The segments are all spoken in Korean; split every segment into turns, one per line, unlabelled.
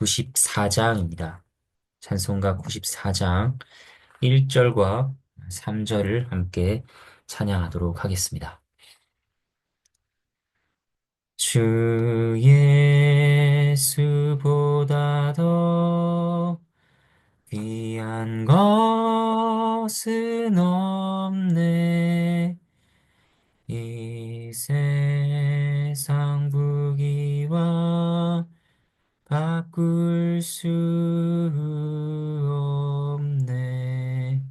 94장입니다. 찬송가 94장 1절과 3절을 함께 찬양하도록 하겠습니다. 주 예수보다 더 귀한 것은 없네. 이 세상 부귀와 바꿀 수 없네.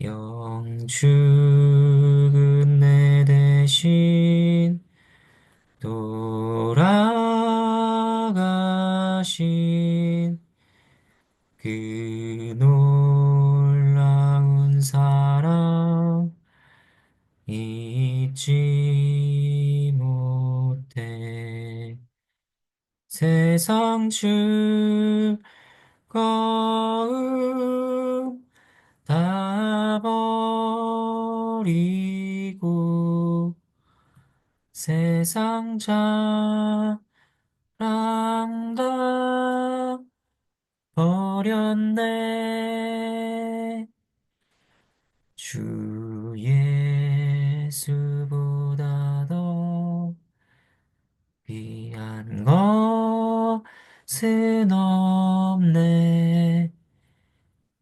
영죽은 내 대신 즐거움 다 버리고 세상 자랑 다 버렸네. 주 예수보다 더 귀한 것 은 없네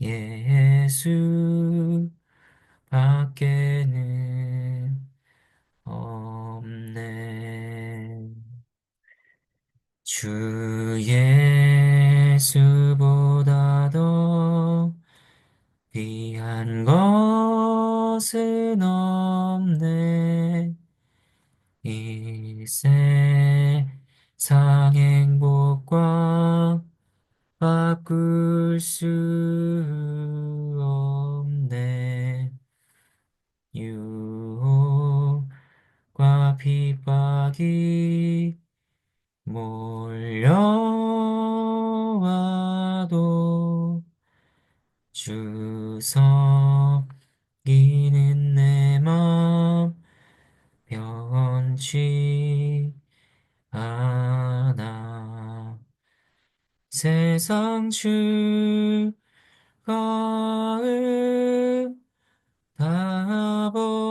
예수 밖에는 없네. 주 예수보다 더 귀한 것은 없네. 이세 상 행복과 바꿀 수 없네. 유혹과 핍박이 몰려와도 주 섬기는 내 맘 변치 않아 세상 즐거움 다 버리고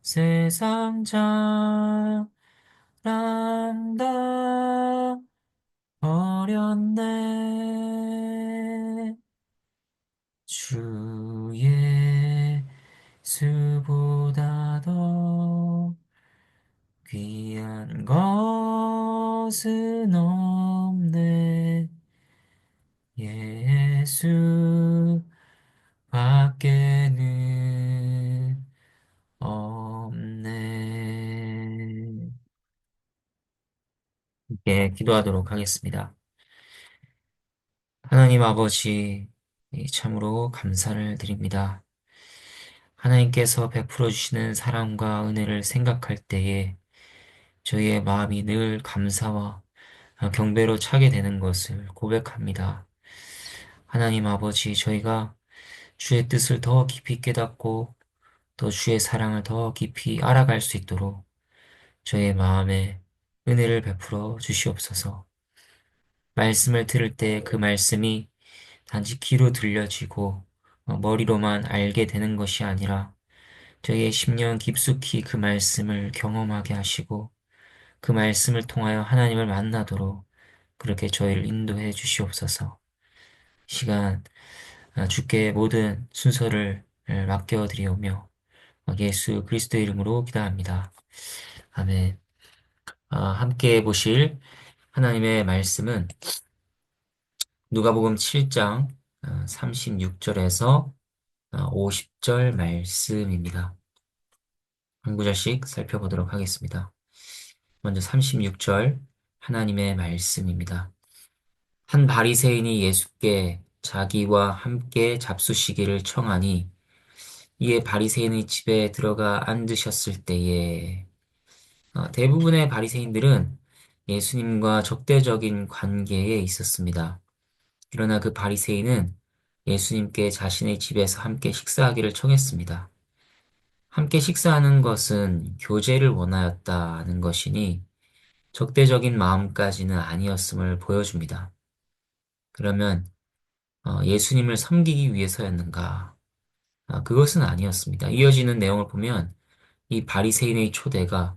세상 자랑 다. 버렸네 함께 기도하도록 하겠습니다. 하나님 아버지, 이 참으로 감사를 드립니다. 하나님께서 베풀어 주시는 사랑과 은혜를 생각할 때에 저희의 마음이 늘 감사와 경배로 차게 되는 것을 고백합니다. 하나님 아버지, 저희가 주의 뜻을 더 깊이 깨닫고 또 주의 사랑을 더 깊이 알아갈 수 있도록 저의 마음에 은혜를 베풀어 주시옵소서. 말씀을 들을 때 그 말씀이 단지 귀로 들려지고 어, 머리로만 알게 되는 것이 아니라 저희의 심령 깊숙이 그 말씀을 경험하게 하시고 그 말씀을 통하여 하나님을 만나도록 그렇게 저희를 인도해 주시옵소서. 시간 아, 주께 모든 순서를 맡겨드리오며 예수 그리스도의 이름으로 기도합니다. 아멘. 아, 함께 보실 하나님의 말씀은 누가복음 7장 36절에서 50절 말씀입니다. 한 구절씩 살펴보도록 하겠습니다. 먼저 36절 하나님의 말씀입니다. 한 바리새인이 예수께 자기와 함께 잡수시기를 청하니 이에 바리새인의 집에 들어가 앉으셨을 때에 어, 대부분의 바리새인들은 예수님과 적대적인 관계에 있었습니다. 그러나 그 바리새인은 예수님께 자신의 집에서 함께 식사하기를 청했습니다. 함께 식사하는 것은 교제를 원하였다는 것이니 적대적인 마음까지는 아니었음을 보여줍니다. 그러면 어, 예수님을 섬기기 위해서였는가? 아, 그것은 아니었습니다. 이어지는 내용을 보면 이 바리새인의 초대가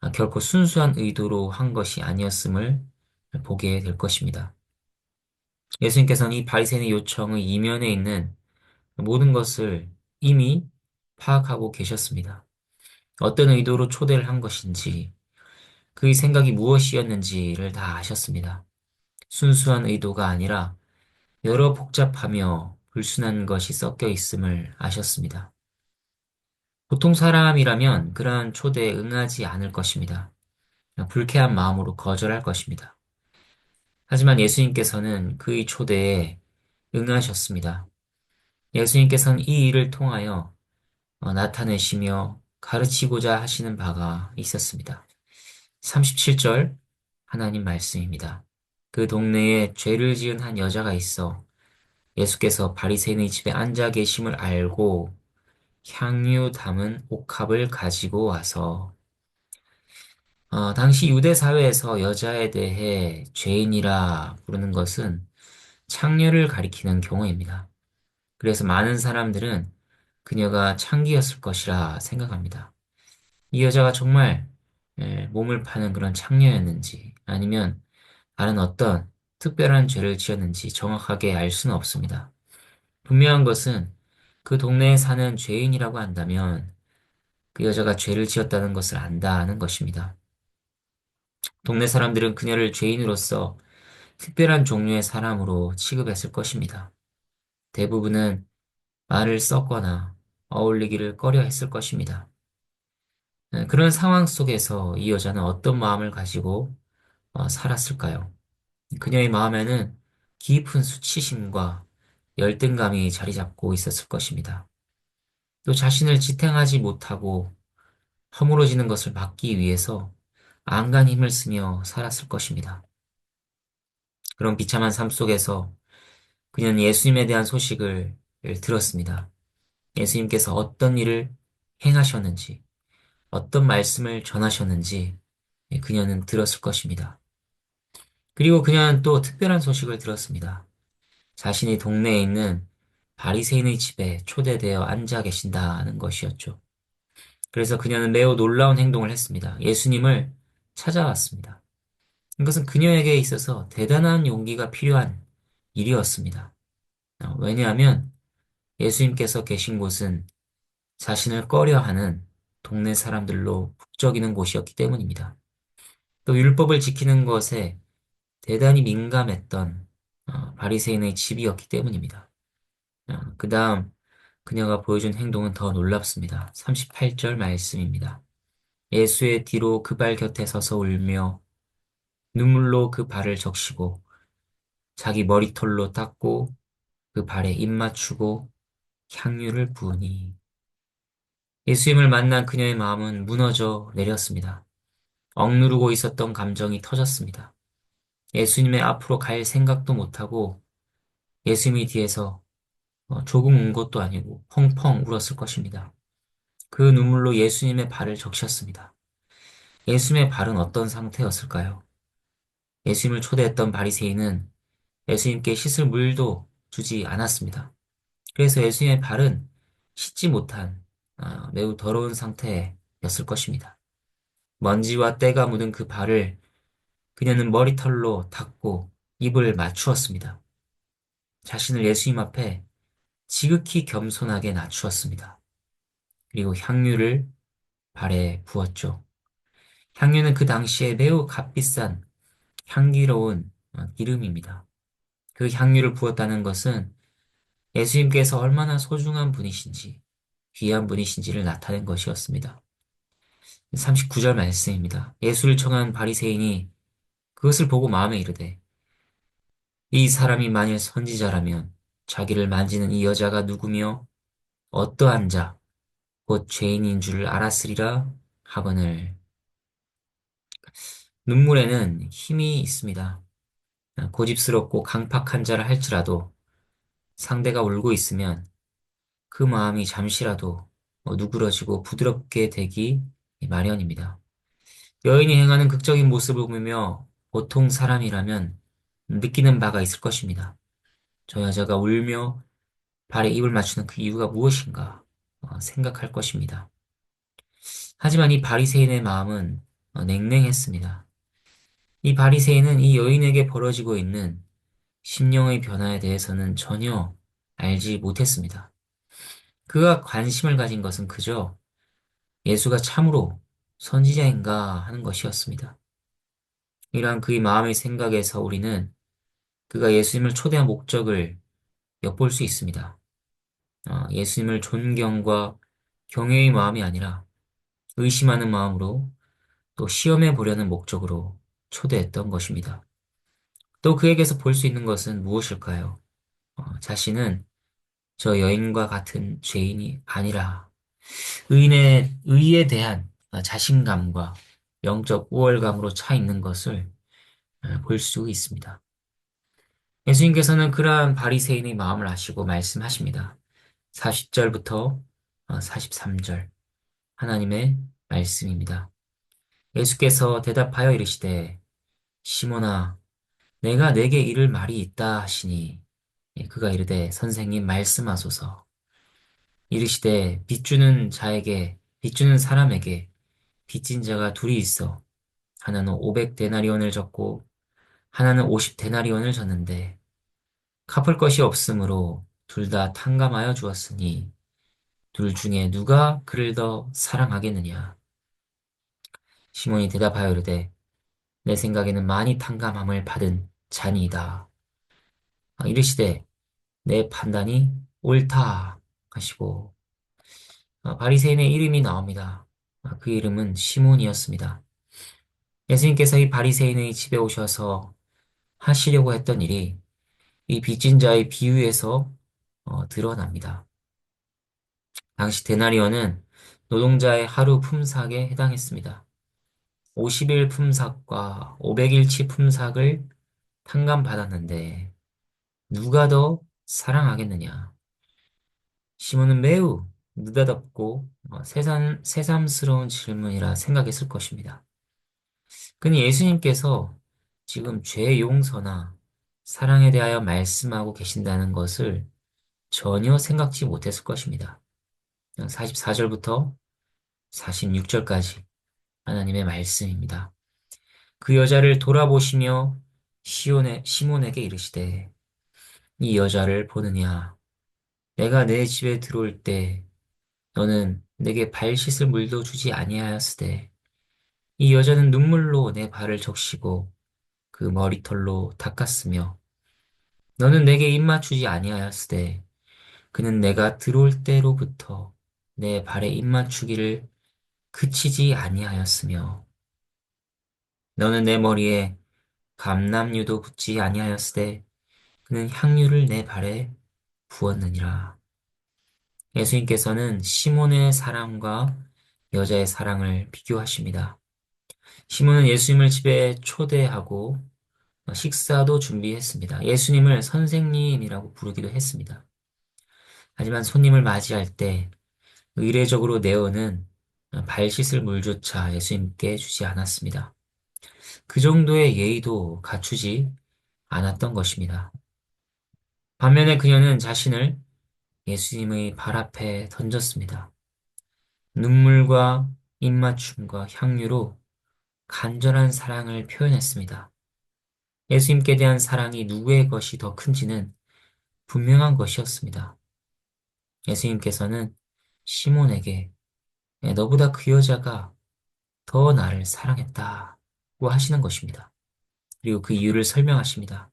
아, 결코 순수한 의도로 한 것이 아니었음을 보게 될 것입니다. 예수님께서는 이 바리새인의 요청의 이면에 있는 모든 것을 이미 파악하고 계셨습니다. 어떤 의도로 초대를 한 것인지, 그의 생각이 무엇이었는지를 다 아셨습니다. 순수한 의도가 아니라 여러 복잡하며 불순한 것이 섞여 있음을 아셨습니다. 보통 사람이라면 그러한 초대에 응하지 않을 것입니다. 불쾌한 마음으로 거절할 것입니다. 하지만 예수님께서는 그의 초대에 응하셨습니다. 예수님께서는 이 일을 통하여 어, 나타내시며 가르치고자 하시는 바가 있었습니다. 37절 하나님 말씀입니다. 그 동네에 죄를 지은 한 여자가 있어 예수께서 바리새인의 집에 앉아 계심을 알고 향유 담은 옥합을 가지고 와서 어, 당시 유대 사회에서 여자에 대해 죄인이라 부르는 것은 창녀를 가리키는 경우입니다. 그래서 많은 사람들은 그녀가 창기였을 것이라 생각합니다. 이 여자가 정말 예, 몸을 파는 그런 창녀였는지 아니면 다른 어떤 특별한 죄를 지었는지 정확하게 알 수는 없습니다. 분명한 것은 그 동네에 사는 죄인이라고 한다면 그 여자가 죄를 지었다는 것을 안다는 것입니다. 동네 사람들은 그녀를 죄인으로서 특별한 종류의 사람으로 취급했을 것입니다. 대부분은 말을 썩거나 어울리기를 꺼려 했을 것입니다. 네, 그런 상황 속에서 이 여자는 어떤 마음을 가지고 어, 살았을까요? 그녀의 마음에는 깊은 수치심과 열등감이 자리 잡고 있었을 것입니다. 또 자신을 지탱하지 못하고 허물어지는 것을 막기 위해서 안간 힘을 쓰며 살았을 것입니다. 그런 비참한 삶 속에서 그녀는 예수님에 대한 소식을 들었습니다. 예수님께서 어떤 일을 행하셨는지, 어떤 말씀을 전하셨는지 그녀는 들었을 것입니다. 그리고 그녀는 또 특별한 소식을 들었습니다. 자신이 동네에 있는 바리새인의 집에 초대되어 앉아 계신다는 것이었죠. 그래서 그녀는 매우 놀라운 행동을 했습니다. 예수님을 찾아왔습니다. 이것은 그녀에게 있어서 대단한 용기가 필요한 일이었습니다. 어, 왜냐하면 예수님께서 계신 곳은 자신을 꺼려하는 동네 사람들로 북적이는 곳이었기 때문입니다. 또 율법을 지키는 것에 대단히 민감했던 어, 바리새인의 집이었기 때문입니다. 어, 그 다음 그녀가 보여준 행동은 더 놀랍습니다. 38절 말씀입니다. 예수의 뒤로 그 발 곁에 서서 울며 눈물로 그 발을 적시고 자기 머리털로 닦고 그 발에 입 맞추고 향유를 부으니 예수님을 만난 그녀의 마음은 무너져 내렸습니다. 억누르고 있었던 감정이 터졌습니다. 예수님의 앞으로 갈 생각도 못하고 예수님이 뒤에서 어, 조금 운 것도 아니고 펑펑 울었을 것입니다. 그 눈물로 예수님의 발을 적셨습니다. 예수님의 발은 어떤 상태였을까요? 예수님을 초대했던 바리새인은 예수님께 씻을 물도 주지 않았습니다. 그래서 예수님의 발은 씻지 못한 아, 매우 더러운 상태였을 것입니다. 먼지와 때가 묻은 그 발을 그녀는 머리털로 닦고 입을 맞추었습니다. 자신을 예수님 앞에 지극히 겸손하게 낮추었습니다. 그리고 향유를 발에 부었죠. 향유는 그 당시에 매우 값비싼 향기로운 어, 기름입니다. 그 향유를 부었다는 것은 예수님께서 얼마나 소중한 분이신지, 귀한 분이신지를 나타낸 것이었습니다. 39절 말씀입니다. 예수를 청한 바리새인이 그것을 보고 마음에 이르되 이 사람이 만일 선지자라면 자기를 만지는 이 여자가 누구며 어떠한 자, 곧 죄인인 줄을 알았으리라 하거늘. 눈물에는 힘이 있습니다. 고집스럽고 강팍한 자라 할지라도 상대가 울고 있으면 그 마음이 잠시라도 누그러지고 부드럽게 되기 마련입니다. 여인이 행하는 극적인 모습을 보며 보통 사람이라면 느끼는 바가 있을 것입니다. 저 여자가 울며 발에 입을 맞추는 그 이유가 무엇인가 어, 생각할 것입니다. 하지만 이 바리새인의 마음은 어, 냉랭했습니다. 이 바리새인은 이 여인에게 벌어지고 있는 심령의 변화에 대해서는 전혀 알지 못했습니다. 그가 관심을 가진 것은 그저 예수가 참으로 선지자인가 하는 것이었습니다. 이러한 그의 마음의 생각에서 우리는 그가 예수님을 초대한 목적을 엿볼 수 있습니다. 어, 예수님을 존경과 경외의 마음이 아니라 의심하는 마음으로 또 시험해 보려는 목적으로 초대했던 것입니다. 또 그에게서 볼 수 있는 것은 무엇일까요? 어, 자신은 저 여인과 같은 죄인이 아니라 의인의, 의에 대한 자신감과 영적 우월감으로 차 있는 것을 어, 볼수 있습니다. 예수님께서는 그러한 바리새인의 마음을 아시고 말씀하십니다. 40절부터 43절 어, 하나님의 말씀입니다. 예수께서 대답하여 이르시되 시몬아 내가 내게 이를 말이 있다 하시니 예, 그가 이르되 선생님 말씀하소서 이르시되 빚주는 자에게 빚주는 사람에게 빚진 자가 둘이 있어 하나는 500데나리온을 졌고 하나는 50데나리온을 졌는데 갚을 것이 없으므로 둘 다 탕감하여 주었으니 둘 중에 누가 그를 더 사랑하겠느냐 시몬이 대답하여 이르되 내 생각에는 많이 탕감함을 받은 자니이다. 아, 이르시되 내 판단이 옳다 하시고 아, 바리새인의 이름이 나옵니다. 아, 그 이름은 시몬이었습니다. 예수님께서 이 바리새인의 집에 오셔서 하시려고 했던 일이 이 빚진 자의 비유에서 어, 드러납니다. 당시 데나리온은 노동자의 하루 품삯에 해당했습니다. 50일 품삯과 500일치 품삯을 탕감받았는데 누가 더 사랑하겠느냐? 시몬은 매우 느닷없고 어, 새삼, 새삼스러운 질문이라 생각했을 것입니다. 그는 예수님께서 지금 죄 용서나 사랑에 대하여 말씀하고 계신다는 것을 전혀 생각지 못했을 것입니다. 44절부터 46절까지 하나님의 말씀입니다. 그 여자를 돌아보시며 시온에, 시몬에게 이르시되 이 여자를 보느냐 내가 내 집에 들어올 때 너는 내게 발 씻을 물도 주지 아니하였으되 이 여자는 눈물로 내 발을 적시고 그 머리털로 닦았으며 너는 내게 입 맞추지 아니하였으되 그는 내가 들어올 때로부터 내 발에 입 맞추기를 그치지 아니하였으며 너는 내 머리에 감람유도 붓지 아니하였으되 그는 향유를 내 발에 부었느니라. 예수님께서는 시몬의 사랑과 여자의 사랑을 비교하십니다. 시몬은 예수님을 집에 초대하고 식사도 준비했습니다. 예수님을 선생님이라고 부르기도 했습니다. 하지만 손님을 맞이할 때 의례적으로 내어는 발 씻을 물조차 예수님께 주지 않았습니다. 그 정도의 예의도 갖추지 않았던 것입니다. 반면에 그녀는 자신을 예수님의 발 앞에 던졌습니다. 눈물과 입맞춤과 향유로 간절한 사랑을 표현했습니다. 예수님께 대한 사랑이 누구의 것이 더 큰지는 분명한 것이었습니다. 예수님께서는 시몬에게 너보다 그 여자가 더 나를 사랑했다고 하시는 것입니다. 그리고 그 이유를 설명하십니다.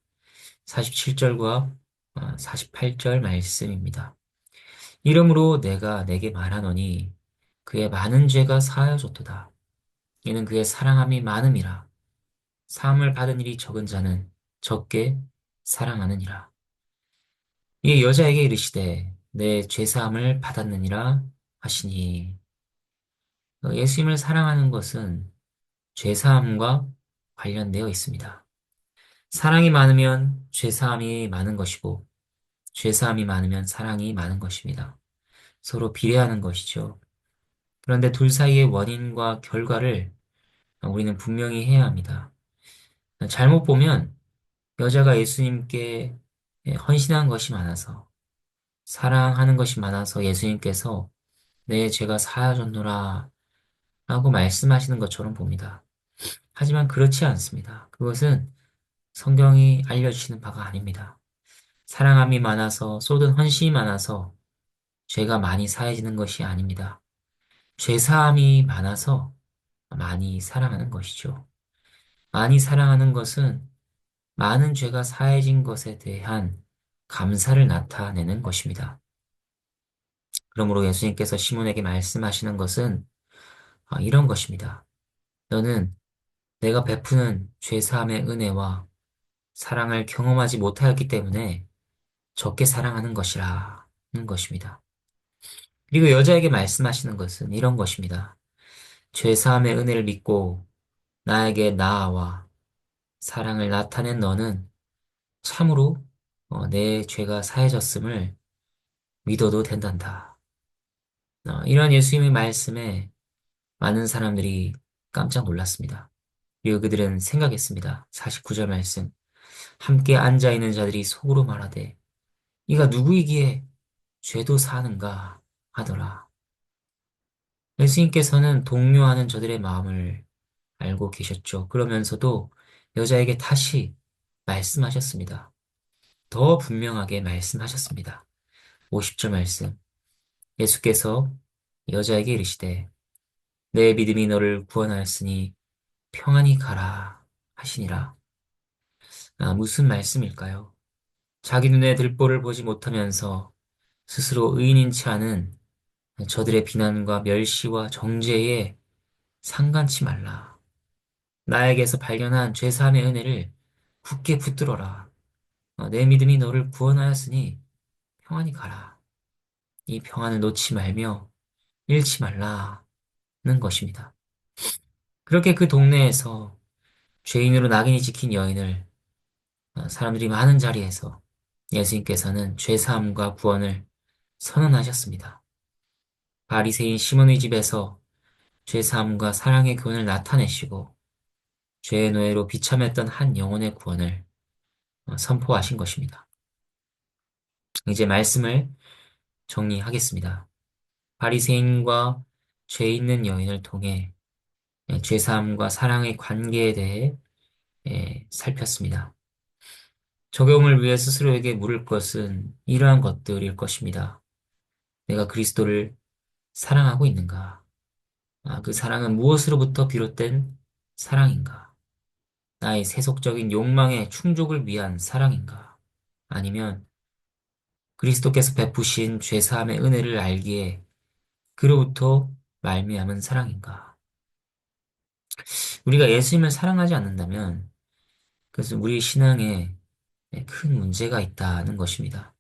47절과 48절 말씀입니다. 이러므로 내가 내게 말하노니 그의 많은 죄가 사하여졌도다. 이는 그의 사랑함이 많음이라. 사함을 받은 일이 적은 자는 적게 사랑하느니라. 이에 여자에게 이르시되 내 죄사함을 받았느니라 하시니 어, 예수님을 사랑하는 것은 죄사함과 관련되어 있습니다. 사랑이 많으면 죄사함이 많은 것이고 죄사함이 많으면 사랑이 많은 것입니다. 서로 비례하는 것이죠. 그런데 둘 사이의 원인과 결과를 우리는 분명히 해야 합니다. 잘못 보면 여자가 예수님께 헌신한 것이 많아서 사랑하는 것이 많아서 예수님께서 내 죄가 사하졌노라 라고 말씀하시는 것처럼 봅니다. 하지만 그렇지 않습니다. 그것은 성경이 알려주시는 바가 아닙니다. 사랑함이 많아서 쏟은 헌신이 많아서 죄가 많이 사해지는 것이 아닙니다. 죄사함이 많아서 많이 사랑하는 것이죠. 많이 사랑하는 것은 많은 죄가 사해진 것에 대한 감사를 나타내는 것입니다. 그러므로 예수님께서 시몬에게 말씀하시는 것은 아, 이런 것입니다. 너는 내가 베푸는 죄사함의 은혜와 사랑을 경험하지 못하였기 때문에 적게 사랑하는 것이라 는 것입니다. 그리고 여자에게 말씀하시는 것은 이런 것입니다. 죄사함의 은혜를 믿고 나에게 나아와 사랑을 나타낸 너는 참으로 어, 내 죄가 사해졌음을 믿어도 된단다. 어, 이러한 예수님의 말씀에 많은 사람들이 깜짝 놀랐습니다. 그리고 그들은 생각했습니다. 49절 말씀. 함께 앉아있는 자들이 속으로 말하되 이가 누구이기에 죄도 사는가 하더라. 예수님께서는 동료하는 저들의 마음을 알고 계셨죠. 그러면서도 여자에게 다시 말씀하셨습니다. 더 분명하게 말씀하셨습니다. 50절 말씀. 예수께서 여자에게 이르시되 내 믿음이 너를 구원하였으니 평안히 가라 하시니라. 아, 무슨 말씀일까요? 자기 눈에 들보를 보지 못하면서 스스로 의인인 체 하는 저들의 비난과 멸시와 정죄에 상관치 말라. 나에게서 발견한 죄사함의 은혜를 굳게 붙들어라. 어, 내 믿음이 너를 구원하였으니 평안히 가라. 이 평안을 놓지 말며 잃지 말라는 것입니다. 그렇게 그 동네에서 죄인으로 낙인이 찍힌 여인을 어, 사람들이 많은 자리에서 예수님께서는 죄사함과 구원을 선언하셨습니다. 바리새인 시몬의 집에서 죄사함과 사랑의 구원을 나타내시고 죄의 노예로 비참했던 한 영혼의 구원을 어, 선포하신 것입니다. 이제 말씀을 정리하겠습니다. 바리새인과 죄 있는 여인을 통해 예, 죄사함과 사랑의 관계에 대해 예, 살폈습니다. 적용을 위해 스스로에게 물을 것은 이러한 것들일 것입니다. 내가 그리스도를 사랑하고 있는가? 아, 그 사랑은 무엇으로부터 비롯된 사랑인가? 나의 세속적인 욕망의 충족을 위한 사랑인가? 아니면 그리스도께서 베푸신 죄사함의 은혜를 알기에 그로부터 말미암은 사랑인가? 우리가 예수님을 사랑하지 않는다면 그것은 우리 신앙에 큰 문제가 있다는 것입니다.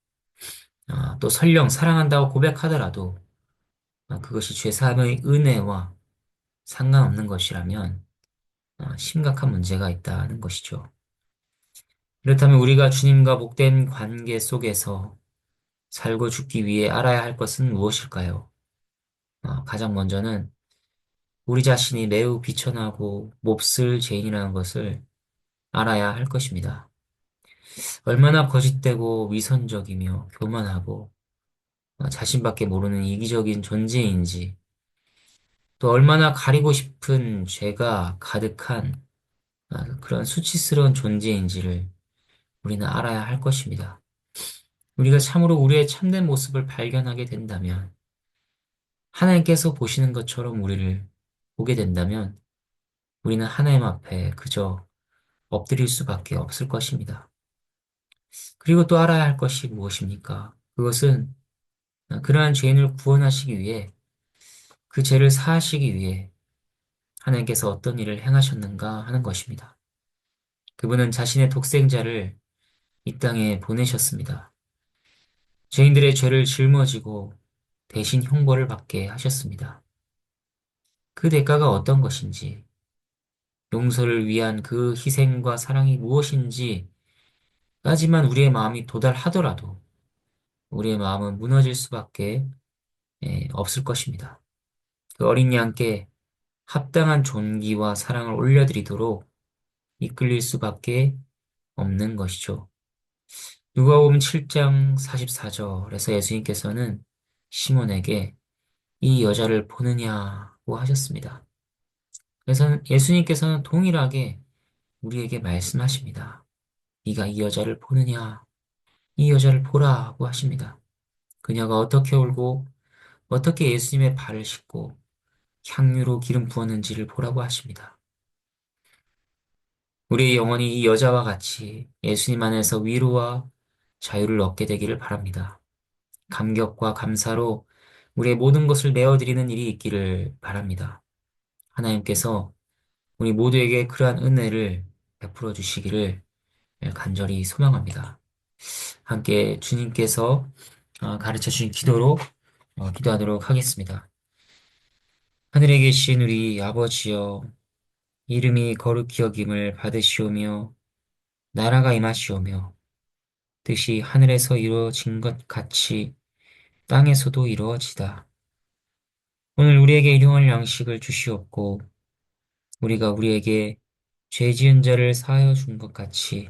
아, 또 설령 사랑한다고 고백하더라도 아, 그것이 죄사함의 은혜와 상관없는 것이라면 아, 심각한 문제가 있다는 것이죠. 그렇다면 우리가 주님과 복된 관계 속에서 살고 죽기 위해 알아야 할 것은 무엇일까요? 아, 가장 먼저는 우리 자신이 매우 비천하고 몹쓸 죄인이라는 것을 알아야 할 것입니다. 얼마나 거짓되고 위선적이며 교만하고 자신밖에 모르는 이기적인 존재인지 또 얼마나 가리고 싶은 죄가 가득한 아, 그런 수치스러운 존재인지를 우리는 알아야 할 것입니다. 우리가 참으로 우리의 참된 모습을 발견하게 된다면, 하나님께서 보시는 것처럼 우리를 보게 된다면, 우리는 하나님 앞에 그저 엎드릴 수밖에 없을 것입니다. 그리고 또 알아야 할 것이 무엇입니까? 그것은 그러한 죄인을 구원하시기 위해, 그 죄를 사하시기 위해 하나님께서 어떤 일을 행하셨는가 하는 것입니다. 그분은 자신의 독생자를 이 땅에 보내셨습니다. 죄인들의 죄를 짊어지고 대신 형벌을 받게 하셨습니다. 그 대가가 어떤 것인지, 용서를 위한 그 희생과 사랑이 무엇인지 까지만 우리의 마음이 도달하더라도 우리의 마음은 무너질 수밖에 예, 없을 것입니다. 그 어린 양께 합당한 존귀와 사랑을 올려드리도록 이끌릴 수밖에 없는 것이죠. 누가복음 7장 44절에서 예수님께서는 시몬에게 이 여자를 보느냐고 하셨습니다. 그래서 예수님께서는 동일하게 우리에게 말씀하십니다. 네가 이 여자를 보느냐? 이 여자를 보라고 하십니다. 그녀가 어떻게 울고 어떻게 예수님의 발을 씻고 향유로 기름 부었는지를 보라고 하십니다. 우리의 영혼이 이 여자와 같이 예수님 안에서 위로와 자유를 얻게 되기를 바랍니다. 감격과 감사로 우리의 모든 것을 내어드리는 일이 있기를 바랍니다. 하나님께서 우리 모두에게 그러한 은혜를 베풀어 주시기를 간절히 소망합니다. 함께 주님께서 어, 가르쳐 주신 기도로 어, 기도하도록 하겠습니다. 하늘에 계신 우리 아버지여, 이름이 거룩히 여김을 받으시오며, 나라가 임하시오며, 뜻이 하늘에서 이루어진 것 같이 땅에서도 이루어지다. 오늘 우리에게 일용할 양식을 주시옵고, 우리가 우리에게 죄 지은 자를 사하여 준 것 같이